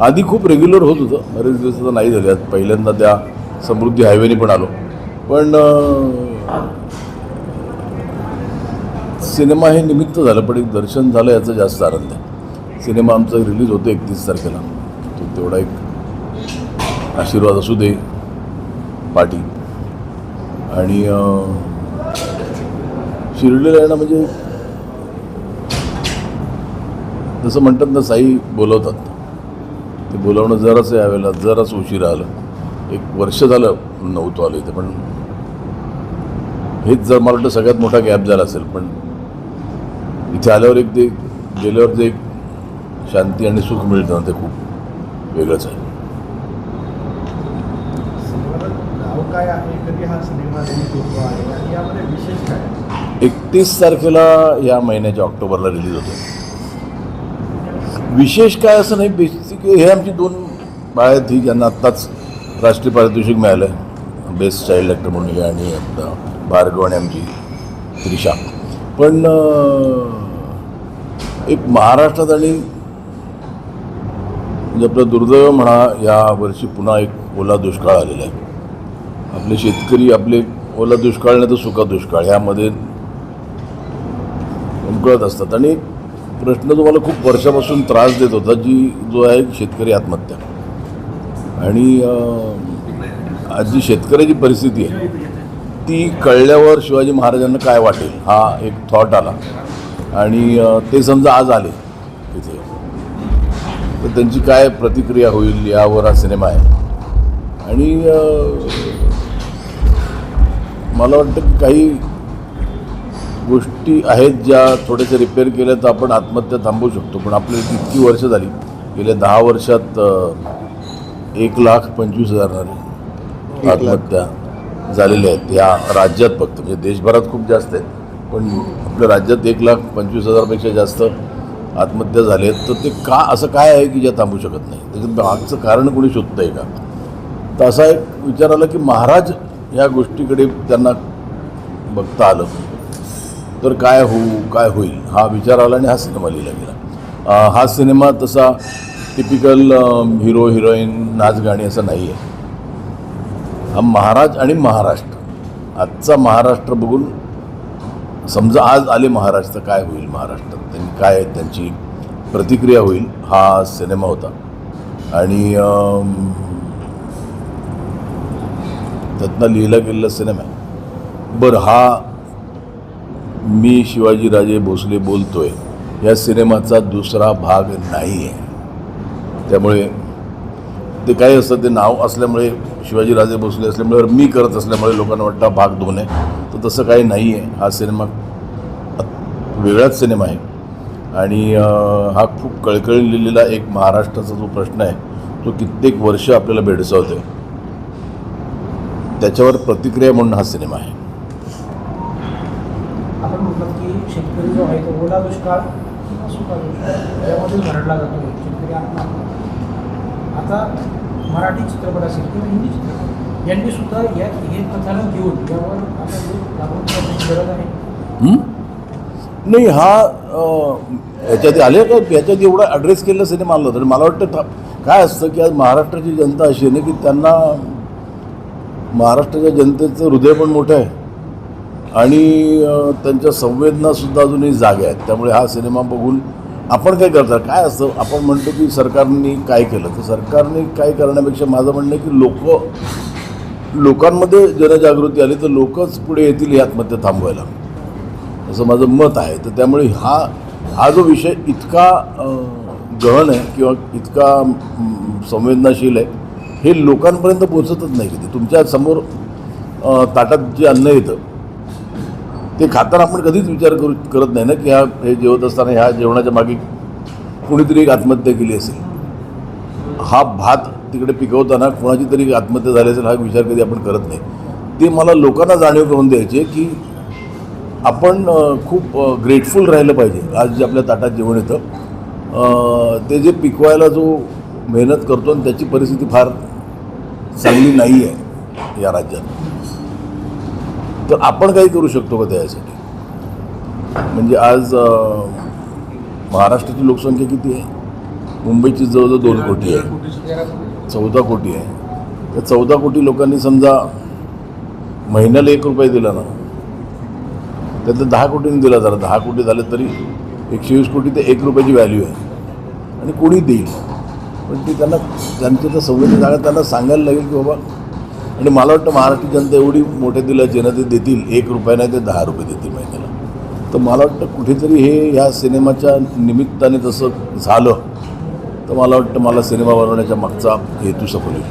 आधी खूप रेग्युलर होत होतं. बरेच दिवस आता नाही झाले. पहिल्यांदा त्या समृद्धी हायवेने पण आलो. पण सिनेमा हे निमित्त झालं पण एक दर्शन झालं याचा जास्त आनंद आहे. सिनेमा आमचा रिलीज होतो एकतीस तारखेला. तो तेवढा एक आशीर्वाद असू दे पाठी आणि अं, शिर्डीला येणं म्हणजे जसं म्हणतात ना साई बोलवतात. ते बोलावणं जरासं यावेळेला जरासं उशिरा आलं. एक वर्ष झालं नव्हतं आलं इथे पण हेच जर मला वाटतं सगळ्यात मोठा गॅप झाला असेल पण इथे आल्यावर एक ते गेल्यावर जे एक शांती आणि सुख मिळतं ना ते खूप वेगळंच आहे? एकतीस तारखेला या महिन्याच्या ऑक्टोबरला रिलीज होतो विशेष काय असं नाही हे आमची दोन बाळ आहेत ही ज्यांना आत्ताच राष्ट्रीय पारितोषिक मिळालं आहे. बेस्ट चाइल्ड ॲक्टर म्हणून आणि भार्गव आणि आमची त्रिशा. पण एक महाराष्ट्रात आणि म्हणजे आपलं दुर्दैव म्हणा या वर्षी पुन्हा एक ओला दुष्काळ आलेला आहे. आपले शेतकरी आपले ओला दुष्काळ नाही तर सुका दुष्काळ ह्यामध्ये उमकळत असतात. आणि प्रश्न तुम्हाला खूप वर्षापासून त्रास देत होता जी जो आहे शेतकरी आत्महत्या. आणि आज जी शेतकऱ्याची परिस्थिती आहे ती कळल्यावर शिवाजी महाराजांना काय वाटेल हा एक थॉट आला. आणि ते समजा आज आले तिथे. तर त्यांची काय प्रतिक्रिया होईल यावर हा सिनेमा आहे. आणि मला वाटतं की काही गोष्टी आहेत ज्या थोड्याशा रिपेअर केल्या तर आपण आत्महत्या थांबवू शकतो. पण आपल्याला इतकी वर्ष झाली. गेल्या दहा वर्षात एक लाख पंचवीस हजार झाले. आत्महत्या झालेल्या आहेत. या राज्यात फक्त. म्हणजे देशभरात खूप जास्त आहेत. पण आपल्या राज्यात एक लाख पंचवीस हजारपेक्षा जास्त आत्महत्या झाल्या आहेत. तर ते का असं काय आहे की ज्या थांबू शकत नाही? त्याच्यात मागचं कारण कोणी शोधतं आहे का? तर असा एक विचार आला की महाराज या गोष्टीकडे त्यांना बघता आलं. तर काय होऊ काय होईल? हा विचार आला आणि हा सिनेमा लिहिला गेला. हा सिनेमा तसा टिपिकल हिरो हिरोईन नाच गाणी असं नाही आहे. हा महाराज आणि महाराष्ट्र. आजचा महाराष्ट्र बघून समजा आज आले महाराष्ट्र काय होईल महाराष्ट्रात? त्यांनी काय त्यांची प्रतिक्रिया होईल. हा सिनेमा होता. आणि त्यातनं लिहिला गेलेला सिनेमा आहे. बरं हा मी शिवाजीराजे भोसले बोलतोय या सिनेमाचा दुसरा भाग नाही आहे त्यामुळे ते काही असतं ते नाव असल्यामुळे शिवाजीराजे भोसले असल्यामुळे मी करत असल्यामुळे लोकांना वाटतं भाग दोन आहे तर तसं काही नाही आहे हा सिनेमा वेगळाच सिनेमा आहे. आणि हा खूप कळकळी लिहिलेला एक महाराष्ट्राचा जो प्रश्न आहे तो कित्येक वर्ष आपल्याला भेडसावतोय. त्याच्यावर प्रतिक्रिया म्हणून हा सिनेमा आहे. आपण म्हटलं की शेतकरी जो आहे तो ओला दुष्काळ किंवा सुका दुष्काळ यामध्ये भरडला जातो शेतकरी आत्महत्या. आता मराठी चित्रपट असेल किंवा हिंदी चित्रपट यांनी सुद्धा या हे कथाला घेऊन यावर आता करण्याची गरज आहे. नाही हा अं, याच्यात आले का? याच्यात एवढा ॲड्रेस केलेला सिनेमा आला तर मला वाटतं काय असतं की आज महाराष्ट्राची जनता अशी आहे ना की त्यांना महाराष्ट्राच्या जनतेचं हृदय पण मोठं आहे. आणि त्यांच्या संवेदनासुद्धा अजूनही जाग्या आहेत. त्यामुळे हा सिनेमा बघून आपण काय करतात काय असतं? आपण म्हणतो की सरकारने काय केलं? तर सरकारने काय करण्यापेक्षा माझं म्हणणं आहे की लोक लोकांमध्ये जनजागृती आली तर लोकच पुढे येतील ही आत्महत्या थांबवायला. असं माझं मत आहे. तर त्यामुळे हा हा जो विषय इतका गहन आहे किंवा इतका संवेदनाशील आहे हे लोकांपर्यंत पोचतच नाही किती तुमच्यासमोर ताटात जे अन्न येतं ते खाताना आपण कधीच विचार करू करत नाही ना की हा हे जेवत असताना ह्या जेवणाच्या मागे कुणीतरी एक आत्महत्या केली असेल. हा भात तिकडे पिकवताना कोणाची तरी आत्महत्या झाली असेल हा विचार कधी आपण करत नाही. ते मला लोकांना जाणीव करून द्यायचे की आपण खूप ग्रेटफुल राहिलं पाहिजे. आज जे आपल्या ताटात जेवण येतं ते जे पिकवायला जो मेहनत करतो आणि त्याची परिस्थिती फार चांगली नाही आहे या राज्यात. तर आपण काही करू शकतो का त्यासाठी? म्हणजे आज महाराष्ट्राची लोकसंख्या किती आहे? मुंबईची जवळजवळ दोन कोटी आहे. चौदा कोटी आहे. त्या चौदा कोटी लोकांनी समजा महिन्याला एक रुपये दिला ना त्यातलं दहा कोटींनी दिला जरा. दहा कोटी झाले तरी एकशे वीस कोटी ते एक रुपयाची व्हॅल्यू आहे. आणि कोणी देईल? पण ती त्यांना त्यांच्या त्या सवयीची जागा त्यांना सांगायला लागेल की बाबा आणि मला वाटतं महाराष्ट्र जनता एवढी मोठ्या दिला जनते ते देतील एक रुपया नाही ते दहा रुपये देतील महिन्याला. तर मला वाटतं कुठेतरी हे ह्या सिनेमाच्या निमित्ताने तसं झालं तर मला वाटतं मला सिनेमा बनवण्याच्या मागचा हेतू सफल होईल.